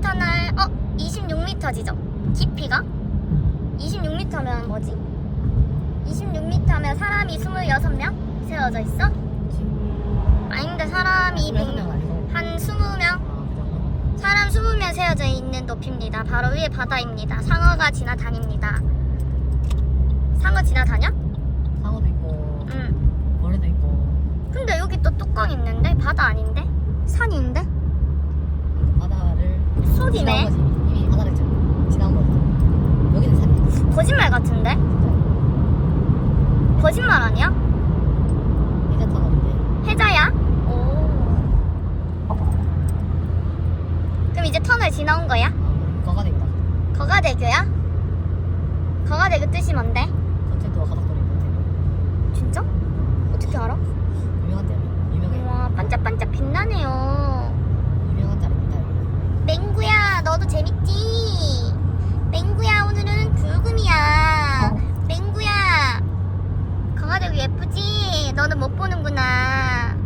터널 어 26m 지점 깊이가 26m면 뭐지? 26m면 사람이 26명 세워져 있어? 아니 근데 사람이 100, 명 아니고 한 20명 아? 사람 20명 세워져 있는 높이입니다. 바로 위에 바다입니다. 상어가 지나다닙니다. 상어 지나다녀? 상어도 있고 응. 고래도 있고 근데 여기 또 뚜껑 있는데? 바다 아닌데? 속이네. 지나온 거지. 이미 지- 지나온 거지. 여기는 산이야. 거짓말 같은데? 거짓말 아니야? 해저 터널인데 해자야? 오. 그럼 이제 터널 지나온 거야? 어, 거가대구다. 거가대교야? 거가대교 뜻이 뭔데? 예쁘지? 너는 못 보는구나.